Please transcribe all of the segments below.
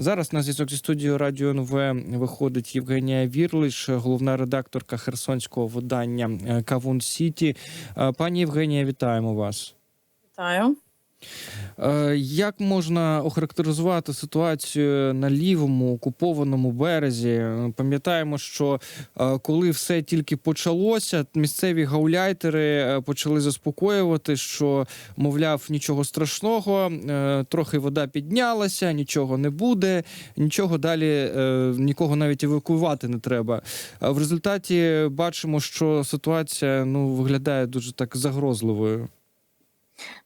Зараз на зв'язок зі студією Радіо НВ виходить Євгенія Вірлиш, головна редакторка херсонського видання е, Кавун Сіті. Е, Пані Євгенія, вітаємо вас. Вітаю. Е, Як можна охарактеризувати ситуацію на лівому окупованому березі? Пам'ятаємо, що е, коли все тільки почалося, місцеві гауляйтери е, почали заспокоювати, що мовляв нічого страшного, трохи вода піднялася, нічого не буде, нічого далі нікого навіть евакуювати не треба. В результаті бачимо, що ситуація ну виглядає дуже так загрозливою.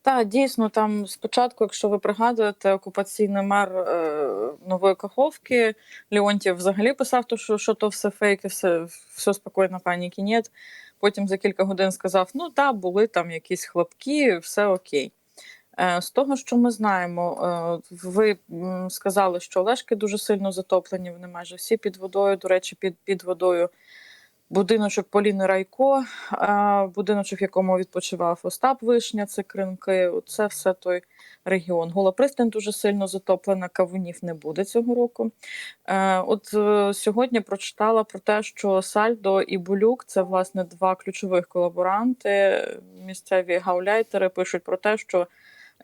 Так, дійсно, там спочатку, якщо ви пригадуєте, окупаційний мер е, Нової Каховки Леонтів взагалі писав, то, що, що то все фейки, все, все спокійно, паніки нет. Потім за кілька годин сказав: ну так, були там якісь хлопки, все окей. Е, з того, що ми знаємо, е, ви сказали, що Олешки дуже сильно затоплені, вони майже всі під водою. До речі, під, під водою будиночок Поліни Райко, будиночок, в якому відпочивав Остап Вишня, це кринки. Це все той регіон. Гола пристань дуже сильно затоплена, кавунів не буде цього року. Е, От е, сьогодні прочитала про те, що Сальдо і Булюк це власне два ключових колаборанти. Місцеві гауляйтери пишуть про те, що.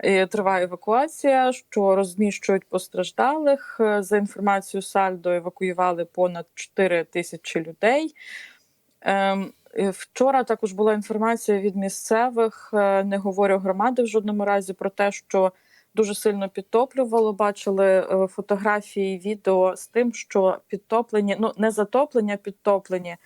е, Триває евакуація, що розміщують постраждалих. За інформацією Сальдо, евакуювали понад 4 тисячі людей. Ем, Вчора також була інформація від місцевих, е, не говорю громади в жодному разі про те, що дуже сильно підтоплювало. Бачили е, фотографії, відео з тим, що підтоплені, ну не затоплені, а підтоплені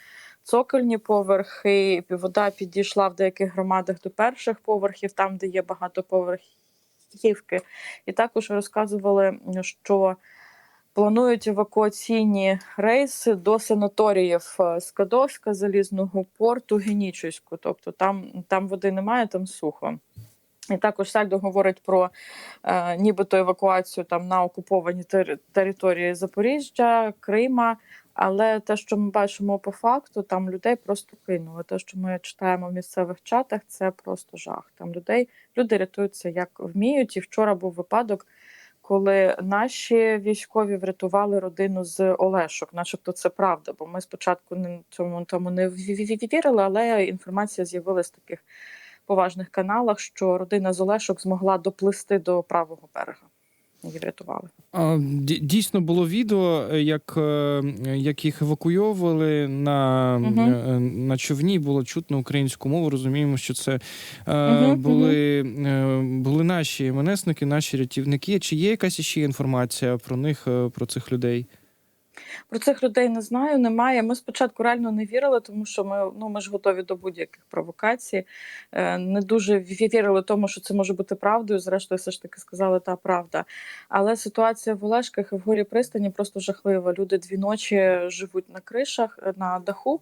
цокольні поверхи. Вода підійшла в деяких громадах до перших поверхів, там, де є багатоповерхівки. І також розказували, що планують евакуаційні рейси до санаторіїв е, Скадовська, Залізного порту, Генічеську. Тобто там, там води немає, там сухо. І також Сальдо говорить про е, нібито евакуацію там на окуповані тери- території Запоріжжя, Крима. Але те, що ми бачимо по факту, там людей просто кинули. Те, що ми читаємо в місцевих чатах, це просто жах. Там людей люди рятуються як вміють. І вчора був випадок, коли наші військові врятували родину з Олешок, начебто це правда. Бо ми спочатку не цьому тому не вірили, але інформація з'явилася в таких поважних каналах, що родина з Олешок змогла доплисти до правого берега. Її врятували. Дійсно було відео, е, як, е, як їх евакуйовували на, е, на човні, було чутно українську мову. Розуміємо, що це угу, були, угу. були наші МНСники, наші рятівники. Чи є якась ще інформація про них, про цих людей? Про цих людей не знаю, немає. Ми спочатку реально не вірили, тому що ми ну ми ж готові до будь-яких провокацій. Е, не дуже вірили тому, що це може бути правдою. Зрештою, все ж таки сказали та правда. Але ситуація в Олешках і в горі пристані просто жахлива. Люди дві ночі живуть на кришах, е, на даху.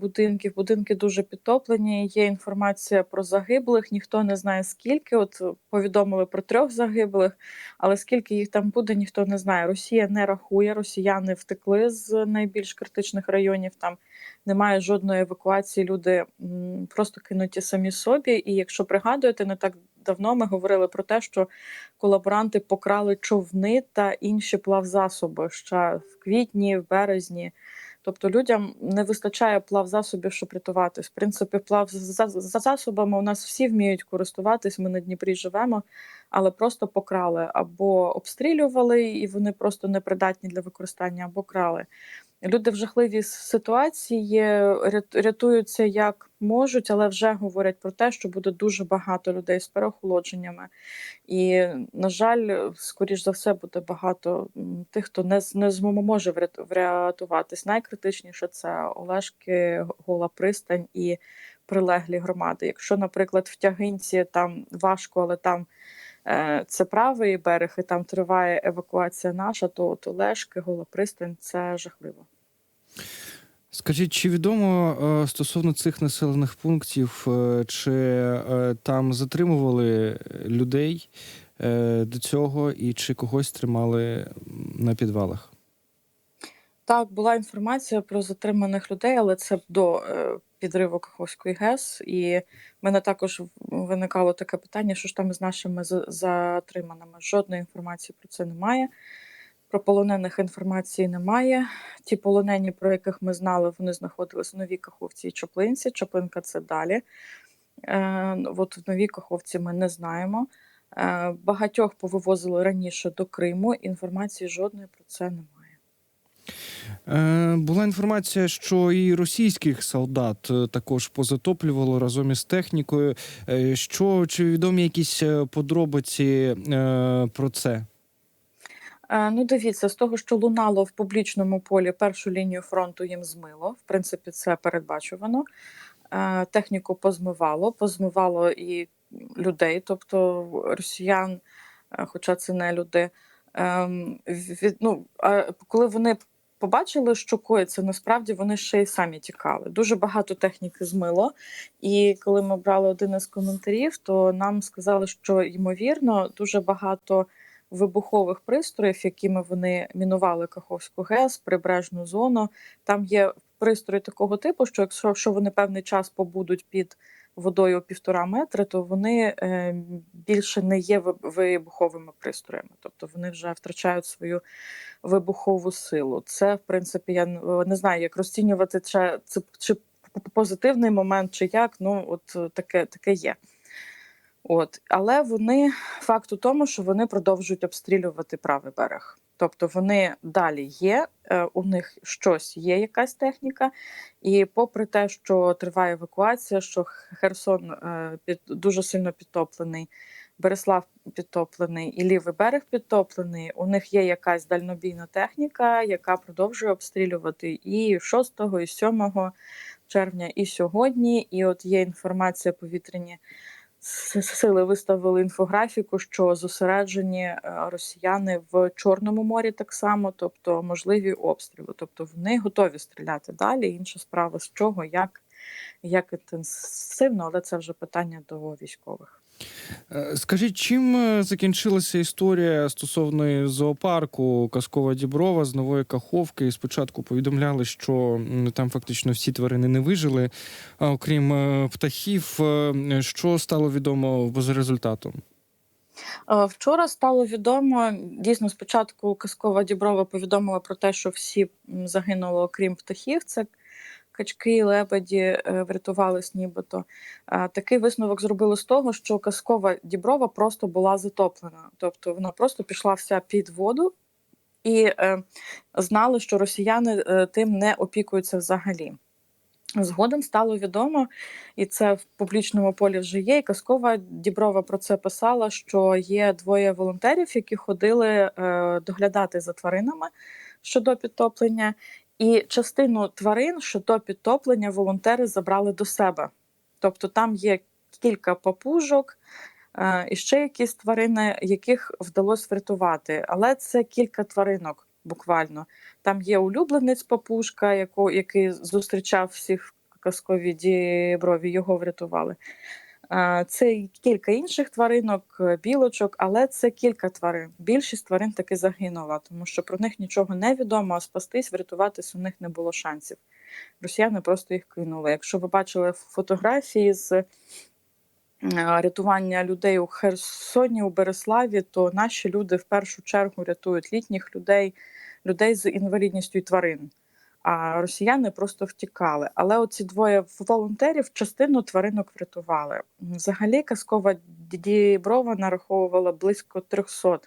Будинків будинки дуже підтоплені. Є інформація про загиблих. Ніхто не знає скільки. От е, повідомили про трьох загиблих, але скільки їх там буде, ніхто не знає. Росія не рахує. Росіяни втекли з найбільш критичних районів. Там немає жодної евакуації. Люди просто кинуті самі собі. І якщо пригадуєте, не так давно ми говорили про те, що колаборанти покрали човни та інші плавзасоби ще в квітні, в березні. Тобто людям не вистачає плавзасобів, щоб рятуватись. В принципі, засобами у нас всі вміють користуватись. Ми на Дніпрі живемо, але просто покрали або обстрілювали, і вони просто непридатні для використання, або крали. Люди в жахливій ситуації рят- рятуються як можуть, але вже говорять про те, що буде дуже багато людей з переохолодженнями. І, на жаль, скоріш за все, буде багато тих, хто не, не зможе врят- врятуватись. Найкритичніше це Олешки, Гола Пристань і прилеглі громади. Якщо, наприклад, в Тягинці там важко, але там е, це правий берег, і там триває евакуація наша, то от Олешки, Гола Пристань це жахливо. Скажіть, чи відомо е, стосовно цих населених пунктів, е, чи е, там затримували людей до цього, і чи когось тримали на підвалах? Так, була інформація про затриманих людей, але це до підриву Каховської ГЕС. І в мене також виникало таке питання, що ж там з нашими затриманими. Жодної інформації про це немає. Про полонених інформації немає. Ті полонені, про яких ми знали, вони знаходились в Новій Каховці і Чаплинці. Чаплинка це далі. Е, от в Новій Каховці ми не знаємо. Е, багатьох повивозили раніше до Криму. Інформації жодної про це немає. Е, була інформація, що і російських солдат е, також позатоплювало разом із технікою. Е, що чи відомі якісь е, подробиці е, про це? Е, Ну, дивіться, з того, що лунало в публічному полі, першу лінію фронту їм змило. В принципі, це передбачувано. Е, Техніку позмивало, позмивало і людей, тобто росіян, е, хоча це не люди. Ем, Від, ну, коли вони побачили, що коїться, насправді вони ще й самі тікали. Дуже багато техніки змило. І коли ми брали один із коментарів, то нам сказали, що ймовірно дуже багато вибухових пристроїв, якими вони мінували Каховську ГЕС, прибережну зону. Там є пристрої такого типу, що якщо, вони певний час побудуть під водою півтора метри, то вони е, більше не є вибуховими пристроями, тобто вони вже втрачають свою вибухову силу. Це, в принципі, я не знаю, як розцінювати це, чи позитивний момент, чи як. Ну, от таке, таке є. От, але вони факт у тому, що вони продовжують обстрілювати правий берег. Тобто вони далі є, е, у них щось є, якась техніка, і попри те, що триває евакуація, що Херсон е, під дуже сильно підтоплений, Береслав підтоплений і лівий берег підтоплений. У них є якась дальнобійна техніка, яка продовжує обстрілювати і 6, і 7 червня, і сьогодні. І от є інформація повітряні сили виставили інфографіку, що зосереджені е, росіяни в Чорному морі так само, тобто можливі обстріли. Тобто вони готові стріляти далі. Інша справа з чого, як, як інтенсивно, але це вже питання до військових. Е, Скажіть, чим е, закінчилася історія стосовно зоопарку Казкова Діброва з нової Каховки? Спочатку повідомляли, що там фактично всі тварини не вижили, а окрім е, птахів. Е, Що стало відомо з результатом? Вчора стало відомо, дійсно, спочатку Казкова Діброва повідомила про те, що всі загинули, окрім птахів. Це качки, лебеді е, врятувались нібито. Такий висновок зробили з того, що Казкова Діброва просто була затоплена. Тобто вона просто пішла вся під воду. І е, знали, що росіяни е, тим не опікуються взагалі. Згодом стало відомо, і це в публічному полі вже є. І Казкова Діброва про це писала, що є двоє волонтерів, які ходили е, доглядати за тваринами щодо підтоплення. І частину тварин щодо підтоплення волонтери забрали до себе. Тобто там є кілька папужок е, і ще якісь тварини, яких вдалося врятувати. Але це кілька тваринок буквально. Там є улюбленець папушка, яко, який зустрічав всіх в казковій діброві, його врятували. Це кілька інших тваринок, е, білочок, але це кілька тварин. Більшість тварин таки загинула, тому що про них нічого не відомо, а спастись, врятуватись у них не було шансів. Росіяни просто їх кинули. Якщо ви бачили фотографії з е, рятування людей у Херсоні, у Береславі, то наші люди в першу чергу рятують літніх людей, людей з інвалідністю і тварин. А росіяни просто втікали. Але оці двоє волонтерів частину тваринок врятували. Взагалі, казкова діброва нараховувала близько 300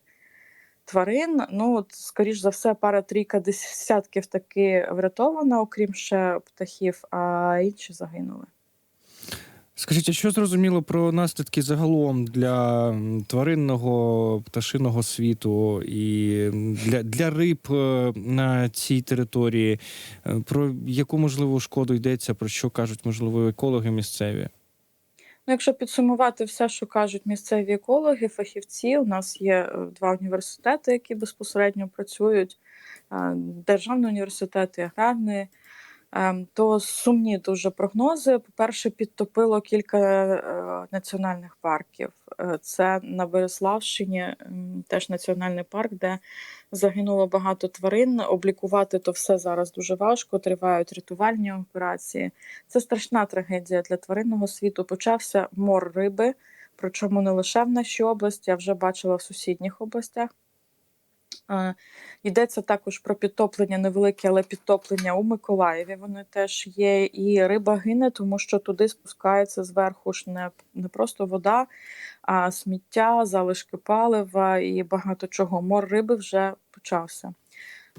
тварин. Ну, от, скоріш за все, пара трійка десятків таки врятована, окрім ще птахів, а інші загинули. Скажіть, а що зрозуміло про наслідки загалом для тваринного пташиного світу і для, для риб е, на цій території? Е, Про яку можливу шкоду йдеться, про що кажуть, можливо, екологи місцеві? Ну, якщо підсумувати все, що кажуть місцеві екологи, фахівці, у нас є е, два університети, які безпосередньо працюють: державний університет і аграрний. Ем, То сумні дуже прогнози. По-перше, підтопило кілька е, національних парків. Е, Це на Береславщині, теж національний парк, де загинуло багато тварин. Облікувати то все зараз дуже важко. Тривають рятувальні операції. Це страшна трагедія для тваринного світу. Почався мор риби, причому не лише в нашій області, а вже бачила в сусідніх областях. Йдеться також про підтоплення невелике, але підтоплення у Миколаєві. Вони теж є. І риба гине, тому що туди спускається зверху ж не, не просто вода, а сміття, залишки палива і багато чого. Мор риби вже почався.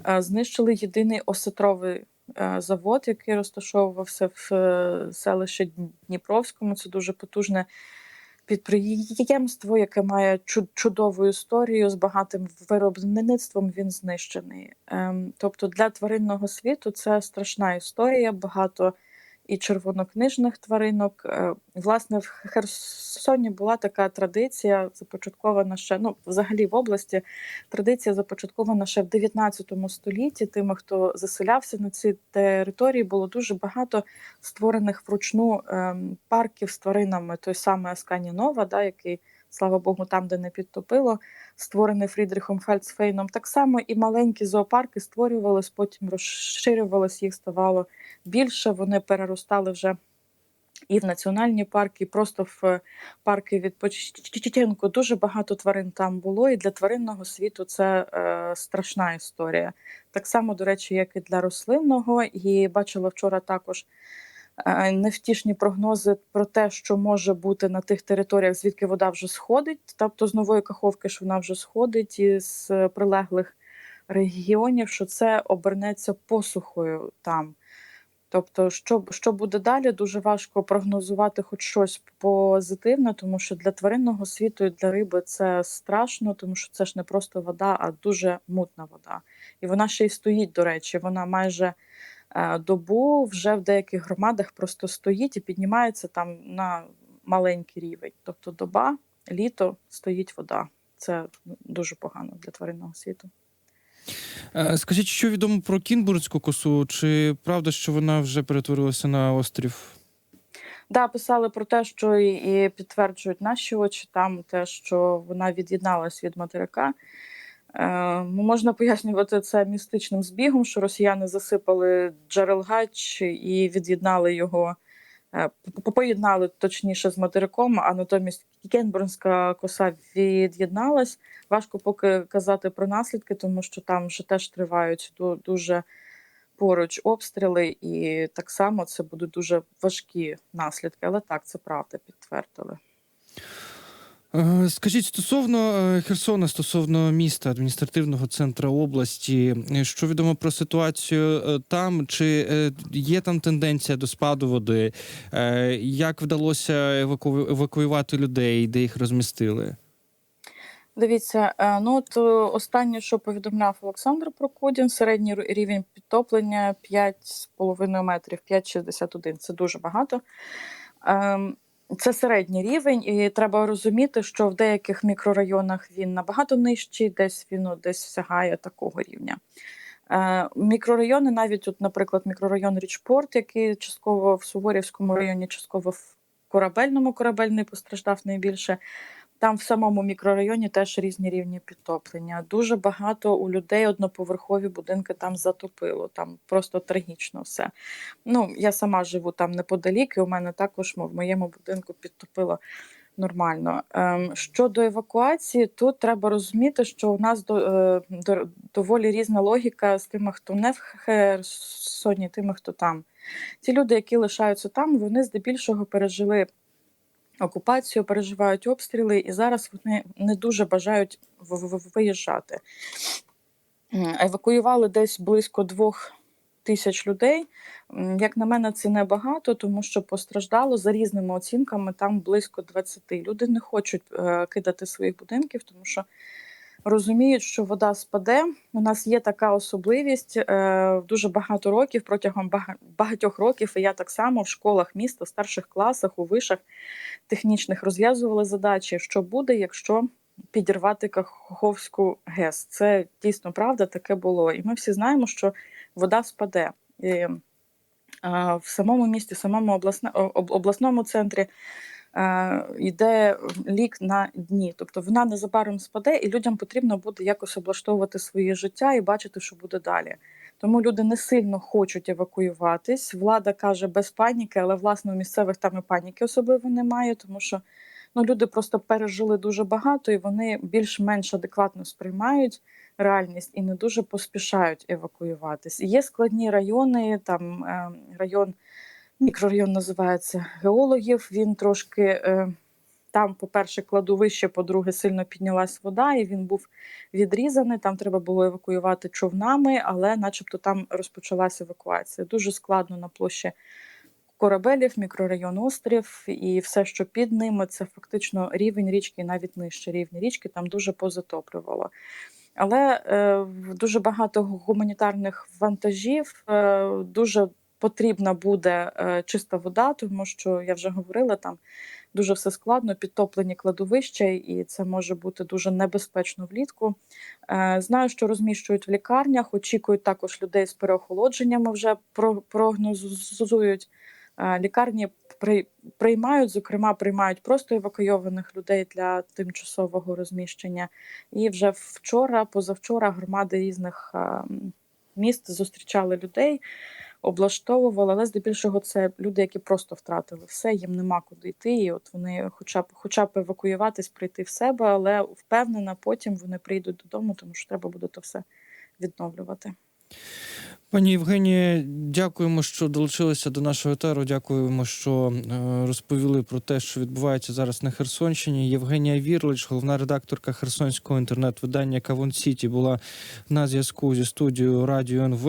Е, Знищили єдиний осетровий е, завод, який розташовувався в е, селищі Дніпровському. Це дуже потужне підприємство, яке має чу- чудову історію з багатим виробництвом. Він знищений. Ем, Тобто для тваринного світу це страшна історія. Багато і червонокнижних тваринок. Е, Власне, в Херсоні була така традиція, започаткована ще ну, взагалі в області. Традиція започаткована ще в 19 столітті. Тими, хто заселявся на ці території, було дуже багато створених вручну ем, парків з тваринами. Той самий Аскані Нова, да, який, слава Богу, там, де не підтопило, створений Фрідріхом Фельдсфейном. Так само і маленькі зоопарки створювались, потім розширювались, їх ставало більше. Вони переростали вже і в національні парки, і просто в парки відпочинку. Дуже багато тварин там було, і для тваринного світу це е, страшна історія. Так само, до речі, як і для рослинного. І бачила вчора також е, невтішні прогнози про те, що може бути на тих територіях, звідки вода вже сходить, тобто з нової каховки, що вона вже сходить із прилеглих регіонів, що це обернеться посухою там. Тобто, що, що буде далі, дуже важко прогнозувати хоч щось позитивне, тому що для тваринного світу і для риби це страшно, тому що це ж не просто вода, а дуже мутна вода. І вона ще й стоїть, до речі, вона майже е, добу вже в деяких громадах просто стоїть і піднімається там на маленький рівень. Тобто доба, літо стоїть вода. Це дуже погано для тваринного світу. Е, Скажіть, що відомо про Кінбурнську косу? Чи правда, що вона вже перетворилася на острів? Да, писали про те, що і підтверджують наші очі там, те, що вона від'єдналась від материка. Е, можна пояснювати це містичним збігом, що росіяни засипали Джерелгач і від'єднали його, е, поєднали точніше з материком, а натомість Кенбурнська коса від'єдналась. Важко поки казати про наслідки, тому що там вже теж тривають дуже поруч обстріли, і так само це будуть дуже важкі наслідки. Але так, це правда, підтвердили. Е, Скажіть стосовно е, Херсона, стосовно міста, адміністративного центру області, е, що відомо про ситуацію там? Чи є там тенденція до спаду води? Як вдалося еваку- евакуювати людей, де їх розмістили? Дивіться, ну от останнє, що повідомляв Олександр Прокудін, середній рівень підтоплення 5,5 метрів, 5,61. Це дуже багато. Це середній рівень, і треба розуміти, що в деяких мікрорайонах він набагато нижчий, десь він ну, десь сягає такого рівня. Е, Мікрорайони, навіть, от, наприклад, мікрорайон Річпорт, який частково в Суворівському районі, частково в корабельному корабельний постраждав найбільше. Там в самому мікрорайоні теж різні рівні підтоплення. Дуже багато у людей одноповерхові будинки там затопило. Там просто трагічно все. Ну, я сама живу там неподалік, і у мене також в моєму будинку підтопило нормально. Ем, щодо евакуації, тут треба розуміти, що у нас до, е, до, доволі різна логіка з тими, хто не в Херсоні, тими, хто там. Ті люди, які лишаються там, вони здебільшого пережили окупацію, переживають обстріли, і зараз вони не дуже бажають виїжджати. Евакуювали десь близько двох тисяч людей. Як на мене, це небагато, тому що постраждало за різними оцінками там близько 20. Люди не хочуть е, кидати своїх будинків, тому що розуміють, що вода спаде. У нас є така особливість е, дуже багато років, протягом багатьох років, і я так само в школах міста, старших класах, у вишах технічних розв'язували задачі, що буде, якщо підірвати Каховську ГЕС. Це дійсно правда, таке було. І ми всі знаємо, що вода спаде. І, а, в самому місті, в самому обласне, об- обласному центрі е, йде лік на дні. Тобто вона незабаром спаде, і людям потрібно буде якось облаштовувати своє життя і бачити, що буде далі. Тому люди не сильно хочуть евакуюватись. Влада каже без паніки, але власне у місцевих там і паніки особливо немає, тому що ну, люди просто пережили дуже багато, і вони більш-менш адекватно сприймають реальність і не дуже поспішають евакуюватись. І Є складні райони, там е, район, мікрорайон називається геологів. Він трошки е, там, по-перше, кладовище, по-друге, сильно піднялась вода, і він був відрізаний. Там треба було евакуювати човнами, але, начебто, там розпочалася евакуація. Дуже складно на площі корабелів, мікрорайон острів, і все, що під ними, це фактично рівень річки, і навіть нижче рівня річки, там дуже позатоплювало. Але е, дуже багато гуманітарних вантажів, е, дуже потрібна буде е, чиста вода, тому що я вже говорила, там дуже все складно, підтоплені кладовища, і це може бути дуже небезпечно влітку. Е, знаю, що розміщують в лікарнях, очікують також людей з переохолодженнями, вже про- прогнозують. Е, Лікарні при, приймають, зокрема, приймають просто евакуйованих людей для тимчасового розміщення. І вже вчора, позавчора, громади різних е, міст зустрічали людей, облаштовували, але здебільшого це люди, які просто втратили все, їм нема куди йти. І от вони, хоча б хоча б евакуюватись, прийти в себе, але впевнена, потім вони прийдуть додому, тому що треба буде то все відновлювати. Пані Євгенія, дякуємо, що долучилися до нашого етеру. Дякуємо, що е, розповіли про те, що відбувається зараз на Херсонщині. Євгенія Вірлич, головна редакторка Херсонського інтернет-видання Кавон Сіті, була на зв'язку зі студією Радіо НВ.